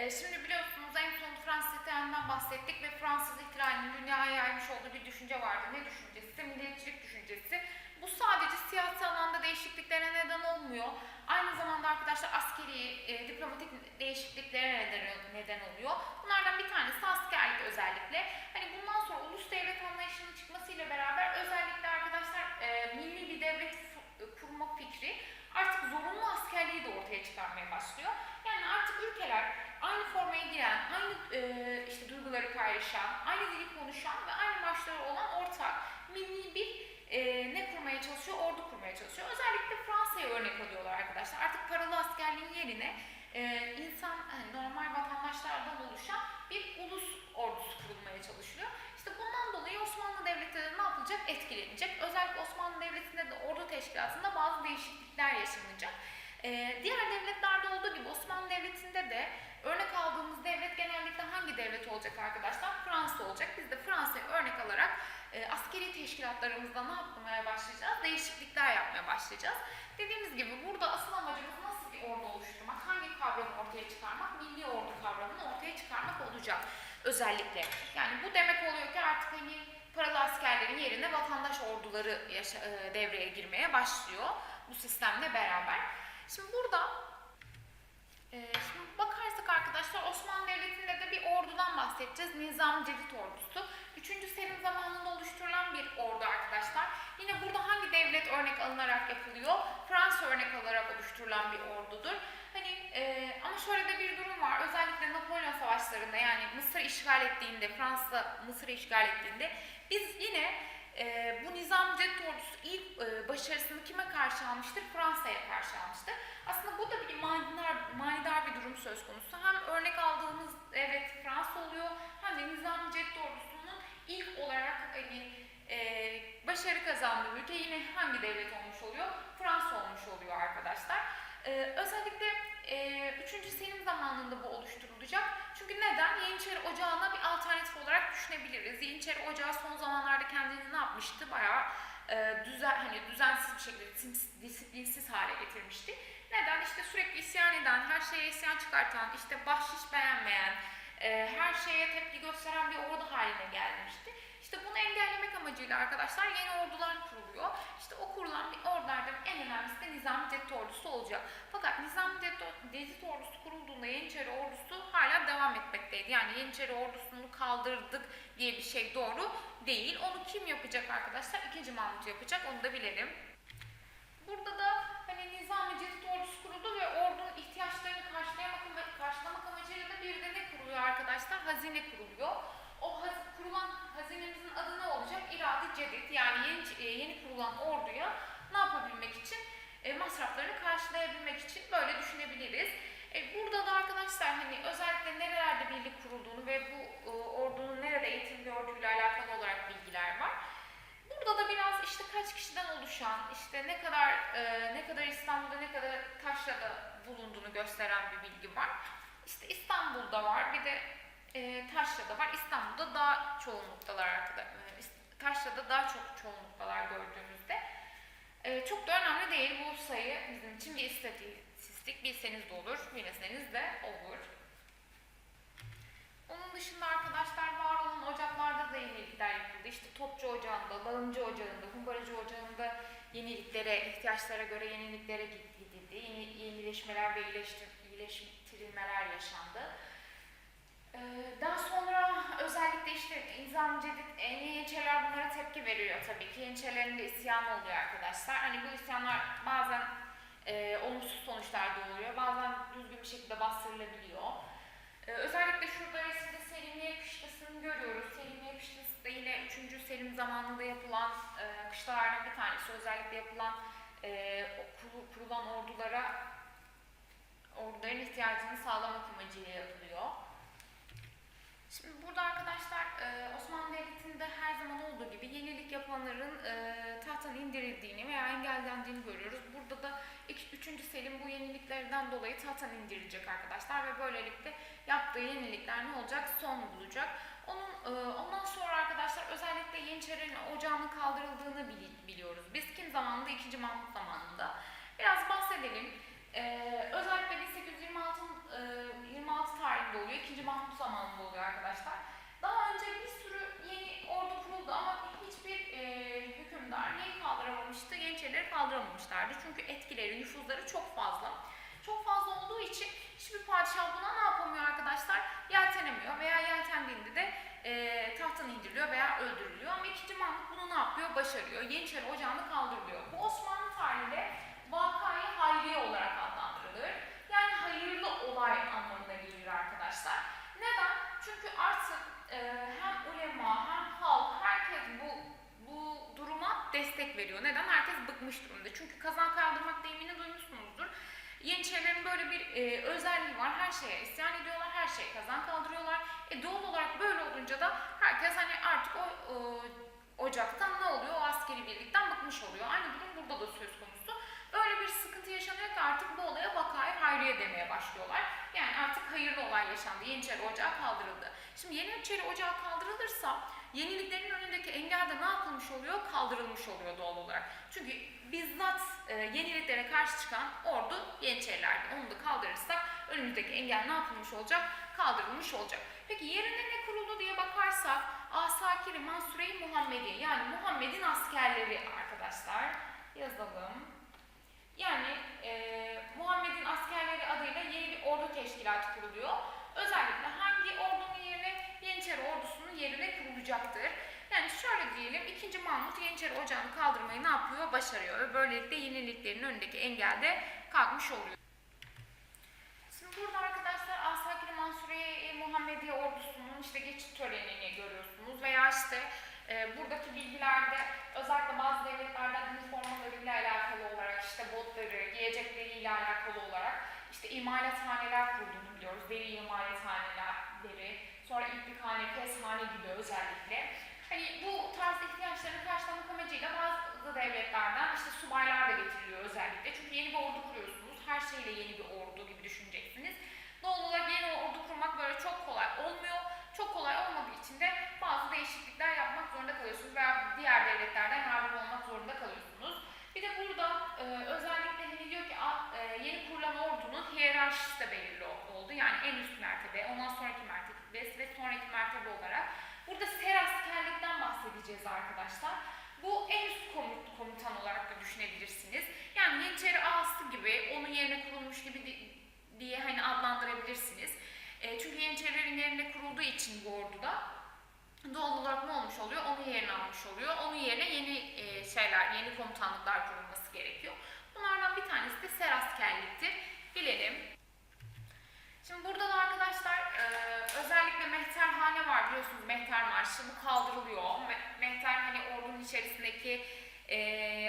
Ee, şimdi biliyorsunuz en son Fransız ihtilalinden bahsettik ve Fransız ihtilalinin dünyaya yaymış olduğu bir düşünce vardı. Ne düşüncesi? Milliyetçilik düşüncesi. Bu sadece siyasi alanda değişikliklere neden olmuyor. Aynı zamanda arkadaşlar askeri, e, diplomatik değişikliklere neden, neden oluyor. Bunlardan bir tanesi askerlik özellikle. Hani bundan sonra ulus devlet anlayışının çıkmasıyla beraber özellikle arkadaşlar e, milli bir devlet f- kurma fikri artık zorunlu askerliği de ortaya çıkarmaya başlıyor. Yani artık ülkeler aynı formaya giren, aynı e, işte duyguları paylaşan, aynı dili konuşan ve aynı başları olan ortak milli bir e, ne kurmaya çalışıyor? Ordu kurmaya çalışıyor. Özellikle Fransa'ya örnek alıyorlar arkadaşlar. Artık paralı askerliğin yerine e, insan hani normal vatandaşlardan oluşan bir ulus ordusu kurulmaya çalışılıyor. İşte bundan dolayı Osmanlı Devleti de ne yapılacak? Etkilenecek. Özellikle Osmanlı Devleti'nde de ordu teşkilatında bazı değişiklikler yaşanacak. Ee, diğer devletlerde olduğu gibi Osmanlı Devleti'nde de örnek aldığımız devlet genellikle hangi devlet olacak arkadaşlar? Fransa olacak. Biz de Fransa'yı örnek alarak e, askeri teşkilatlarımızda ne yapmaya başlayacağız? Değişiklikler yapmaya başlayacağız. Dediğimiz gibi burada asıl amacımız nasıl bir ordu oluşturmak, hangi kavramı ortaya çıkarmak, milli ordu kavramını ortaya çıkarmak olacak özellikle. Yani bu demek oluyor ki artık hani paralı askerlerin yerine vatandaş orduları yaşa- e, devreye girmeye başlıyor bu sistemle beraber. Şimdi burada e, şimdi bakarsak arkadaşlar Osmanlı Devleti'nde de bir ordudan bahsedeceğiz. Nizam Cedid Ordusu. 3. Selim zamanında oluşturulan bir ordu arkadaşlar. Yine burada hangi devlet örnek alınarak yapılıyor? Fransa örnek alarak oluşturulan bir ordudur. Hani e, ama şöyle de bir durum var. Özellikle Napolyon savaşlarında yani Mısır işgal ettiğinde, Fransa Mısır'ı işgal ettiğinde biz yine e, bu Nizam Cedid Ordusu ilk e, başarısını kime karşı almıştır? Fransa'ya karşı almıştır. Aslında bu da bir manidar, manidar bir durum söz konusu. Hem örnek aldığımız evet Fransa oluyor hem de Nizam Cedid Ordusu'nun ilk olarak hani e, başarı kazandığı ülke yine hangi devlet olmuş oluyor? Fransa olmuş oluyor arkadaşlar. E, özellikle e, 3. Selim zamanında bu oluşturulacak. Çünkü neden? Yeniçeri Ocağı'na bir alternatif olarak düşünebiliriz. Yeniçeri Ocağı son zamanlarda kendini ne yapmıştı? Bayağı e, düzen, hani düzensiz bir şekilde dis- disiplinsiz hale getirmişti. Neden? İşte sürekli isyan eden, her şeye isyan çıkartan, işte bahşiş beğenmeyen, e, her şeye tepki gösteren bir ordu haline gelmişti. İşte bunu engellemek amacıyla arkadaşlar yeni ordular kuruluyor. İşte o kurulan bir ordulardan en önemlisi de Nizami Cedid Ordusu olacak. Fakat Nizami Cedid Cedid Ordusu kurulduğunda Yeniçeri Ordusu hala devam etmekteydi. Yani Yeniçeri Ordusunu kaldırdık diye bir şey doğru değil. Onu kim yapacak arkadaşlar? İkinci Mahmut yapacak. Onu da bilelim. Burada da hani Nizami Cedid Ordusu kuruldu ve ordunun ihtiyaçlarını karşılamak, karşılamak amacıyla da bir de ne kuruluyor arkadaşlar? Hazine kuruluyor. O haz, kurulan hazinemizin adı ne olacak? İrade Cedid yani yeni, e, yeni kurulan orduya ne yapabilmek için? E, masraflarını karşılayabilmek için böyle düşünebiliriz. E, burada da arkadaşlar hani özellikle nerelerde birlik kurulduğunu ve bu e, ordunun nerede eğitim gördüğüyle alakalı olarak bilgiler var. Burada da biraz işte kaç kişiden oluşan, işte ne kadar e, ne kadar İstanbul'da ne kadar Taşra'da bulunduğunu gösteren bir bilgi var. İşte İstanbul'da var, bir de e, Taşra'da var. İstanbul'da daha çoğunluktalar arkadaşlar. Taşra'da daha çok çoğunluktalar gördüğümüzde. E, çok da önemli değil bu sayı bizim için bir istatistik. Bilseniz de olur, bilmeseniz de olur. Onun dışında arkadaşlar var olan ocaklarda da yenilikler yapıldı. İşte Topçu Ocağı'nda, Lağımcı Ocağı'nda, Humbaracı Ocağı'nda yeniliklere, ihtiyaçlara göre yeniliklere gidildi. Yeni, yenileşmeler ve iyileştir, iyileştirilmeler yaşandı. Ee, daha sonra özellikle işte Nizam Cedid, e, Yeniçeriler bunlara tepki veriyor tabii ki. Yeniçerilerin de isyanı oluyor arkadaşlar. Hani bu isyanlar bazen e, olumsuz sonuçlar doğuruyor, bazen düzgün bir şekilde bastırılabiliyor. Ee, özellikle şurada resimde Selimiye Kışlası'nı görüyoruz. Selimiye Kışlası da yine 3. Selim zamanında yapılan e, kışlalardan bir tanesi. Özellikle yapılan e, kurulan ordulara orduların ihtiyacını sağlamak amacıyla yapılıyor. Şimdi burada arkadaşlar e, Osmanlı Devleti'nde her zaman olduğu gibi yenilik yapanların e, tahttan indirildiğini veya engellendiğini görüyoruz. Burada da 3. Selim bu yeniliklerden dolayı tahttan indirilecek arkadaşlar ve böylelikle yaptığı yenilikler ne olacak? Son bulacak. Onun e, ondan sonra arkadaşlar özellikle Yeniçerilerin ocağının kaldırıldığını bili- biliyoruz. Biz kim zamanında? 2. Mahmut zamanında. Biraz bahsedelim. Özellikle 1826 tarihinde oluyor. 2. Mahmut zamanında oluyor arkadaşlar. Daha önce bir sürü yeni ordu kuruldu ama hiçbir e, hükümdar neyi kaldıramamıştı? Yeniçerileri kaldıramamışlardı. Çünkü etkileri, nüfuzları çok fazla. Çok fazla olduğu için hiçbir padişah buna ne yapamıyor arkadaşlar? Yeltenemiyor veya yeltendiğinde de e, tahttan indiriliyor veya öldürülüyor. Ama 2. Mahmut bunu ne yapıyor? Başarıyor. Yeniçeri ocağını kaldırılıyor. Bu Yeniçerilerin böyle bir e, özelliği var. Her şeye isyan ediyorlar, her şeye kazan kaldırıyorlar. E doğal olarak böyle olunca da herkes hani artık o, o ocaktan ne oluyor? O askeri birlikten bıkmış oluyor. Aynı durum burada da söz konusu. Öyle bir sıkıntı yaşanıyor ki artık bu olaya vakayı hayriye demeye başlıyorlar. Yani artık hayırlı olay yaşandı. Yeniçeri Ocağı kaldırıldı. Şimdi Yeniçeri Ocağı kaldırılırsa yeniliklerin önündeki engel de ne yapılmış oluyor? Kaldırılmış oluyor doğal olarak. Çünkü bizzat e, yeniliklere karşı çıkan ordu Yeniçerilerdi. Onu da kaldırırsak önümüzdeki engel ne yapılmış olacak? Kaldırılmış olacak. Peki yerine ne kuruldu diye bakarsak Asakiri Mansure-i Muhammedi yani Muhammed'in askerleri arkadaşlar yazalım. Yani e, Muhammed'in askerleri adıyla yeni bir ordu teşkilatı kuruluyor. Özellikle hangi ordunun yerine Yeniçeri ordusunun kurulacaktır. Yani şöyle diyelim 2. Mahmut Yeniçeri Ocağı'nı kaldırmayı ne yapıyor? Başarıyor ve böylelikle yeniliklerin önündeki engel de kalkmış oluyor. Şimdi burada arkadaşlar Asakir Mansuriye Muhammediye ordusunun işte geçit törenini görüyorsunuz veya işte e, buradaki bilgilerde özellikle bazı devletlerden üniformalarıyla alakalı olarak işte botları, giyecekleriyle alakalı olarak işte imalathaneler kurduğunu biliyoruz. Deri imalathaneleri, sonra iplikhane, keshane gibi özellikle. Hani bu tarz ihtiyaçlarını karşılamak amacıyla bazı devletlerden işte subaylar da getiriliyor özellikle. Çünkü yeni bir ordu kuruyorsunuz. Her şeyle yeni bir ordu gibi düşüneceksiniz. Doğal olarak yeni ordu kurmak böyle çok kolay olmuyor. Çok kolay olmadığı için de bazı değişiklikler yapmak zorunda kalıyorsunuz veya diğer devletlerden yardım olmak zorunda kalıyorsunuz. Bir de burada e, özellikle hani diyor ki a- e, yeni kurulan ordunun hiyerarşisi de belirli oldu. Yani en üst mertebe, ondan sonraki mertebe ve sonraki mertebe olarak. Burada ser askerlikten bahsedeceğiz arkadaşlar. Bu en üst komut, komutan olarak da düşünebilirsiniz. Yani Yeniçeri ağası gibi, onun yerine kurulmuş gibi di- diye hani adlandırabilirsiniz. E, çünkü Yeniçerilerin yerine kurulduğu için bu orduda doğal olarak ne olmuş oluyor? Onun yerine almış oluyor. Onun yerine yeni e, şeyler, yeni komutanlıklar kurulması gerekiyor. Bunlardan bir tanesi de ser askerliktir. Bilelim. Şimdi burada da arkadaşlar mehterhane var biliyorsunuz mehter marşı bu kaldırılıyor. Me- Mehter hani ordunun içerisindeki e,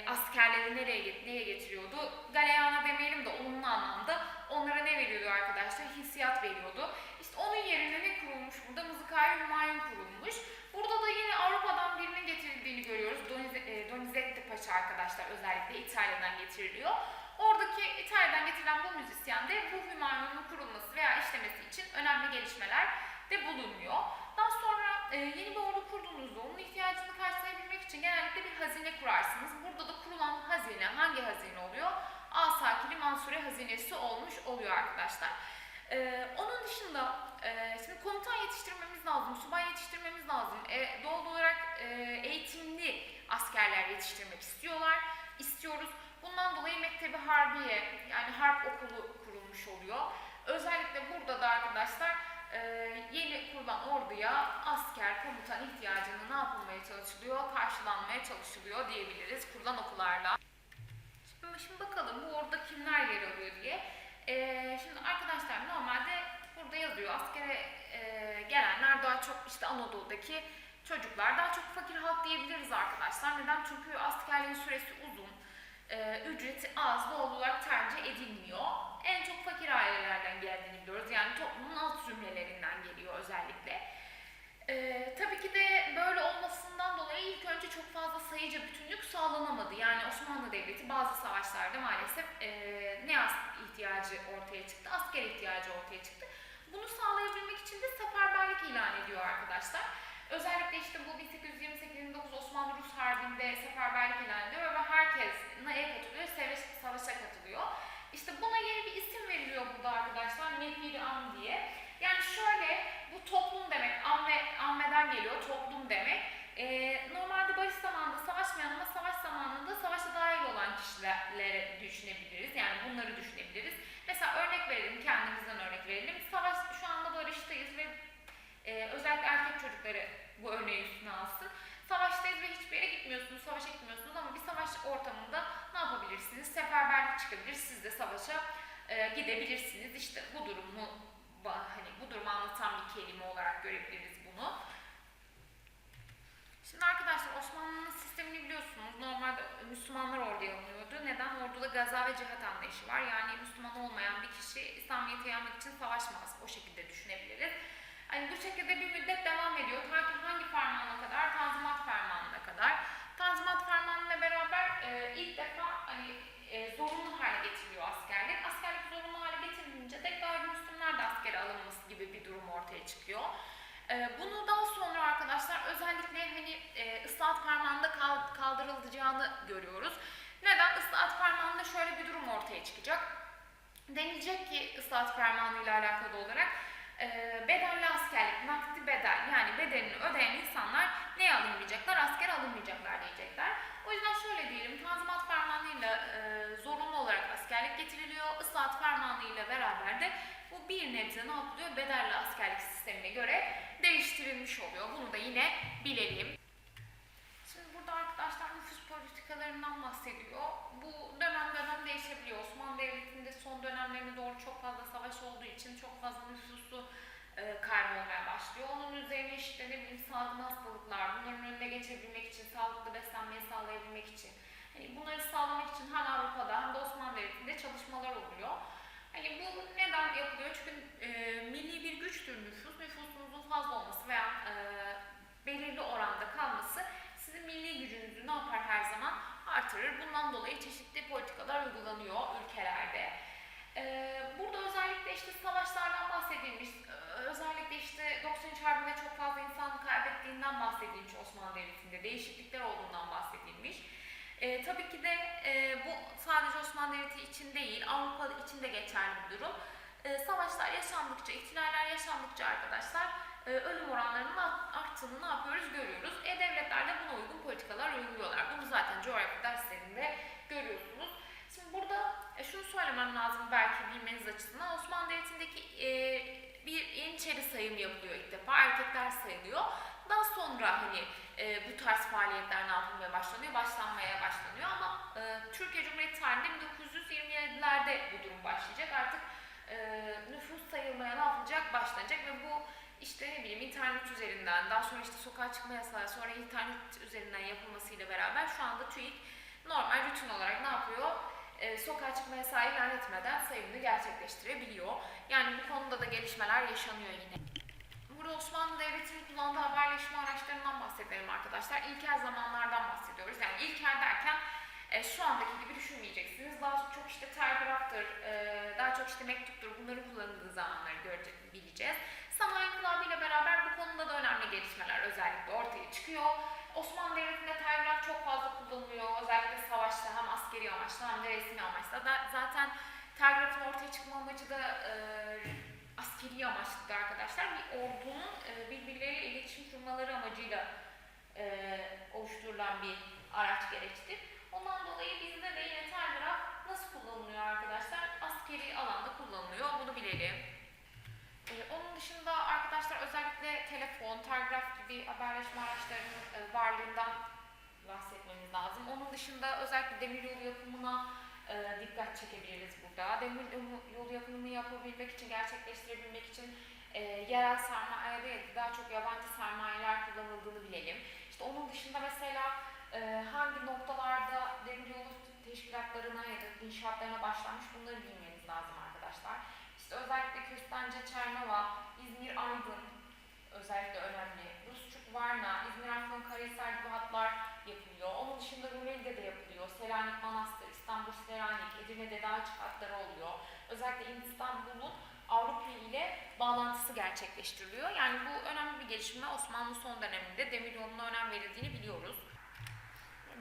askerleri nereye neye getiriyordu? Galeyana demeyelim de olumlu anlamda onlara ne veriyordu arkadaşlar? Hissiyat veriyordu. İşte onun yerine ne kurulmuş burada? Mızıkayı Hümayun kurulmuş. Burada da yine Avrupa'dan birinin getirildiğini görüyoruz. E, Donizetti Paşa arkadaşlar özellikle İtalya'dan getiriliyor. Oradaki İtalya'dan getirilen bu müzisyen de bu Hümayun'un kurulması veya işlemesi için önemli gelişmeler de bulunuyor. Daha sonra e, yeni bir ordu kurduğunuzda onun ihtiyacını karşılayabilmek için genellikle bir hazine kurarsınız. Burada da kurulan hazine hangi hazine oluyor? Asakili Mansure hazinesi olmuş oluyor arkadaşlar. E, onun dışında e, şimdi komutan yetiştirmemiz lazım, subay yetiştirmemiz lazım. E, doğal olarak e, eğitimli askerler yetiştirmek istiyorlar, istiyoruz. Bundan dolayı Mektebi Harbiye yani harp okulu kurulmuş oluyor. Özellikle burada da arkadaşlar e, yeni kurulan orduya asker, komutan ihtiyacını ne yapılmaya çalışılıyor? Karşılanmaya çalışılıyor diyebiliriz kurulan okullarla. Şimdi, şimdi bakalım bu orada kimler yer alıyor diye. E, şimdi arkadaşlar normalde burada yazıyor askere e, gelenler daha çok işte Anadolu'daki çocuklar daha çok fakir halk diyebiliriz arkadaşlar. Neden? Çünkü askerliğin süresi uzun e, ücreti az doğal olarak tercih edilmiyor. En çok fakir ailelerden geldiğini biliyoruz. Yani toplumun alt zümrelerinden geliyor özellikle. E, tabii ki de böyle olmasından dolayı ilk önce çok fazla sayıca bütünlük sağlanamadı. Yani Osmanlı Devleti bazı savaşlarda maalesef e, ne as ihtiyacı ortaya çıktı? Asker ihtiyacı ortaya çıktı. Bunu sağlayabilmek için de seferberlik ilan ediyor arkadaşlar. Özellikle işte bu 1828-29 Osmanlı-Rus Harbi'nde seferberlik ilan ediyor ve herkes neye katılıyor? Savaş, savaşa katılıyor. İşte buna yeni bir isim veriliyor burada arkadaşlar. Nefiri Am diye. Yani şöyle bu toplum demek. Amme, ammeden geliyor toplum demek. Ee, normalde barış zamanında savaşmayan ama savaş zamanında savaşta dahil olan ortamında ne yapabilirsiniz? Seferberlik çıkabilir, siz de savaşa e, gidebilirsiniz. İşte bu durumu hani bu durumu anlatan bir kelime olarak görebiliriz bunu. Şimdi arkadaşlar Osmanlı'nın sistemini biliyorsunuz. Normalde Müslümanlar orduya alınıyordu. Neden? Orduda gaza ve cihat anlayışı var. Yani Müslüman olmayan bir kişi İslamiyet'i yaymak için savaşmaz. O şekilde düşünebiliriz. Hani bu şekilde bir müddet devam ediyor. Ta ki hangi fermana kadar? Tanzimat Fermanı'na kadar. Tanzimat Fermanı'yla beraber e, ilk defa hani e, zorunlu hale getiriliyor askerlik. Askerlik zorunlu hale getirilince de gayrimüslimler de askere alınması gibi bir durum ortaya çıkıyor. E, bunu daha sonra arkadaşlar özellikle hani e, ıslahat fermanında kal- kaldırılacağını görüyoruz. Neden? Islahat fermanında şöyle bir durum ortaya çıkacak. Denilecek ki ıslahat fermanı ile alakalı olarak e, bedelli askerlik, nakdi bedel yani bedelini ödeyen insanlar ne alınmayacaklar? Asker alınmayacaklar diyecekler. O yüzden şöyle diyelim, Tanzimat nebze ne yapılıyor? Bedelli askerlik sistemine göre değiştirilmiş oluyor. Bunu da yine bilelim. Şimdi burada arkadaşlar nüfus politikalarından bahsediyor. Bu dönem dönem değişebiliyor. Osmanlı Devleti'nde son dönemlerine doğru çok fazla savaş olduğu için çok fazla nüfusu e, kaybolmaya başlıyor. Onun üzerine işte ne bileyim salgın hastalıklar, bunların önüne geçebilmek için, sağlıklı beslenmeyi sağlayabilmek için. Hani bunları sağlamak için hem Avrupa'da hem de Osmanlı Devleti'nde çalışmalar oluyor. Hani bu neden yapılıyor? Çünkü e, milli bir güçtür nüfus. Nüfusunuzun fazla olması veya e, belirli oranda kalması sizin milli gücünüzü ne yapar her zaman? Artırır. Bundan dolayı çeşitli politikalar uygulanıyor ülkelerde. Ee, burada özellikle işte savaşlardan bahsedilmiş, ee, özellikle işte 93 Harbi'nde çok fazla insan kaybettiğinden bahsedilmiş Osmanlı Devleti'nde, değişiklikler olduğundan bahsedilmiş. Ee, tabii ki de e, bu sadece Osmanlı Devleti için değil, Avrupa için de geçerli bir durum. Ee, savaşlar yaşandıkça, ihtilaller yaşandıkça arkadaşlar e, ölüm oranlarının art- arttığını ne yapıyoruz görüyoruz. E devletler de buna uygun politikalar uyguluyorlar. Bunu zaten coğrafya derslerinde görüyorsunuz. Şimdi burada e, şunu söylemem lazım belki bilmeniz açısından. Osmanlı Devleti'ndeki e, bir Yeniçeri sayımı yapılıyor ilk defa. Erkekler sayılıyor. Daha sonra hani e, bu tarz faaliyetler ne yapılmaya başlanıyor? Başlanmaya başlanıyor e, Türkiye Cumhuriyeti tarihinde 1927'lerde bu durum başlayacak. Artık e, nüfus sayılmaya ne yapılacak? Başlanacak ve bu işte ne bileyim internet üzerinden, daha sonra işte sokağa çıkma yasağı, sonra internet üzerinden yapılmasıyla beraber şu anda TÜİK normal rutin olarak ne yapıyor? Ee, sokağa çıkma yasağı ilan etmeden sayımını gerçekleştirebiliyor. Yani bu konuda da gelişmeler yaşanıyor yine. Burada Osmanlı Devleti'nin kullandığı haberleşme araçlarından bahsedelim arkadaşlar. İlkel zamanlardan bahsediyoruz. Yani ilkel derken e, şu andaki gibi düşünmeyeceksiniz. Daha çok işte telgraftır, e, daha çok işte mektuptur bunların kullanıldığı zamanları görecek, bileceğiz. Sanayi İnkılabı ile beraber bu konuda da önemli gelişmeler özellikle ortaya çıkıyor. Osmanlı Devleti'nde telgraf çok fazla kullanılıyor. Özellikle savaşta hem askeri amaçlı hem de resmi amaçlı. Da, zaten telgrafın ortaya çıkma amacı da e, askeri amaçlıdır arkadaşlar. Bir ordunun e, birbirleriyle iletişim kurmaları amacıyla e, oluşturulan bir araç gereçtir. Ondan dolayı bizde de yine telgraf nasıl kullanılıyor arkadaşlar? Askeri alanda kullanılıyor. Bunu bilelim. Ee, onun dışında arkadaşlar özellikle telefon, telgraf gibi haberleşme araçlarının e, varlığından bahsetmemiz lazım. Onun dışında özellikle demiryolu yapımına e, dikkat çekebiliriz burada. Demir yolu yapımını yapabilmek için, gerçekleştirebilmek için e, yerel sermaye değil, daha çok yabancı sermayeler kullanıldığını bilelim. İşte onun dışında mesela e, hangi noktalarda demiryolu teşkilatlarına ya da inşaatlarına başlanmış bunları bilmeniz lazım arkadaşlar. İşte özellikle Köstence, Çernova, İzmir, Aydın özellikle önemli. Rusçuk, Varna, İzmir, Afyon, Karahisar gibi hatlar yapılıyor. Onun dışında Rumeli'de de yapılıyor. Selanik, Manastır, İstanbul, Selanik, Edirne'de daha açık hatları oluyor. Özellikle İstanbul'un Avrupa ile bağlantısı gerçekleştiriliyor. Yani bu önemli bir gelişme. Osmanlı son döneminde demiryoluna önem verildiğini biliyoruz.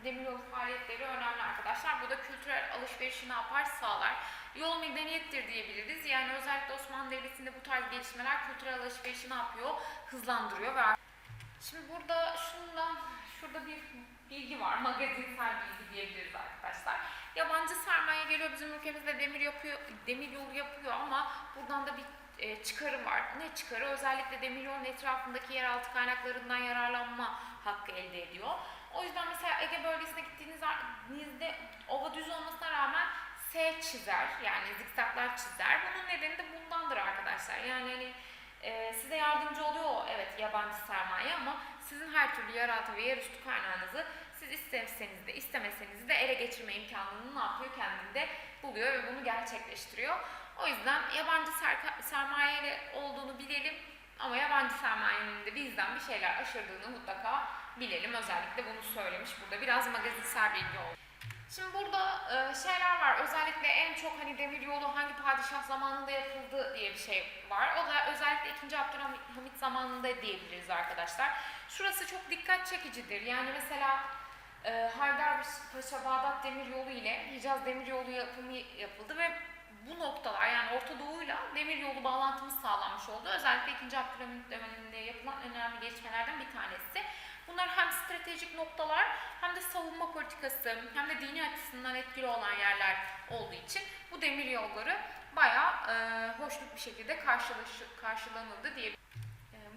Demiryolu faaliyetleri önemli arkadaşlar. Bu da kültürel alışverişi ne yapar? Sağlar. Yol medeniyettir diyebiliriz. Yani özellikle Osmanlı Devleti'nde bu tarz gelişmeler kültürel alışverişi ne yapıyor? Hızlandırıyor ve Şimdi burada şundan, şurada bir bilgi var. Magazinsel bilgi diyebiliriz arkadaşlar. Yabancı sermaye geliyor bizim ülkemizde demir yapıyor, demir yolu yapıyor ama buradan da bir e, çıkarı var. Ne çıkarı? Özellikle demir yolun etrafındaki yeraltı kaynaklarından yararlanma hakkı elde ediyor. Ege bölgesine gittiğinizde ova düz olmasına rağmen S çizer yani zikzaklar çizer. Bunun nedeni de bundandır arkadaşlar. Yani hani e, size yardımcı oluyor o, evet yabancı sermaye ama sizin her türlü yeraltı ve yerüstü kaynağınızı siz isteseniz de istemeseniz de ele geçirme imkanını ne yapıyor kendinde buluyor ve bunu gerçekleştiriyor. O yüzden yabancı serka- sermaye olduğunu bilelim ama yabancı sermayenin de bizden bir şeyler aşırdığını mutlaka bilelim. Özellikle bunu söylemiş burada. Biraz magazinsel bilgi oldu. Şimdi burada e, şeyler var. Özellikle en çok hani demir yolu hangi padişah zamanında yapıldı diye bir şey var. O da özellikle 2. Abdülhamit zamanında diyebiliriz arkadaşlar. Şurası çok dikkat çekicidir. Yani mesela e, Haydarpaşa Bağdat demir yolu ile Hicaz demir yolu yapımı yapıldı ve bu noktalar yani Orta Doğu'yla demir yolu bağlantımız sağlanmış oldu. Özellikle 2. Abdülhamit döneminde yapılan önemli gelişmelerden bir tanesi. Bunlar hem stratejik noktalar hem de savunma politikası hem de dini açısından etkili olan yerler olduğu için bu demir yolları bayağı e, hoşnut bir şekilde karşılaşı- karşılanıldı diye.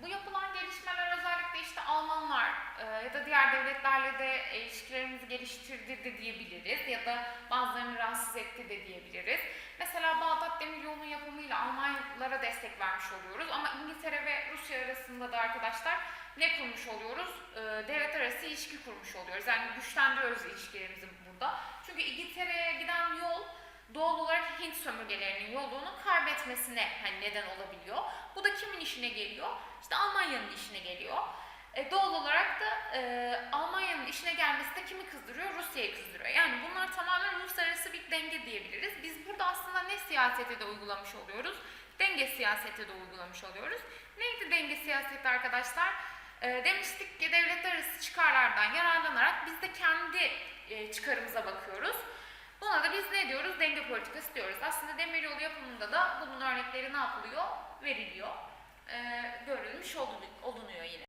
E, bu yapılan gelişmeler özellikle işte Almanlar e, ya da diğer devletlerle de e, ilişkilerimizi geliştirdi de diyebiliriz ya da bazılarını rahatsız etti de diyebiliriz. Mesela Bağdat Demiryolu'nun yapımıyla Almanlara destek vermiş oluyoruz ama İngiltere ve Rusya arasında da arkadaşlar ne kurmuş oluyoruz? Ee, devlet arası ilişki kurmuş oluyoruz. Yani güçlendiriyoruz ilişkilerimizi burada. Çünkü İngiltere'ye giden yol doğal olarak Hint sömürgelerinin yolunu kaybetmesine hani neden olabiliyor. Bu da kimin işine geliyor? İşte Almanya'nın işine geliyor. E, doğal olarak da e, Almanya'nın işine gelmesi de kimi kızdırıyor? Rusya'yı kızdırıyor. Yani bunlar tamamen uluslararası bir denge diyebiliriz. Biz burada aslında ne siyaseti de uygulamış oluyoruz? Denge siyaseti de uygulamış oluyoruz. Neydi denge siyaseti arkadaşlar? E, demiştik ki devletler arası çıkarlardan yararlanarak biz de kendi e, çıkarımıza bakıyoruz. Buna da biz ne diyoruz? Denge politikası diyoruz. Aslında demiryolu yapımında da bunun örnekleri ne yapılıyor? Veriliyor. E, görülmüş olunuyor yine.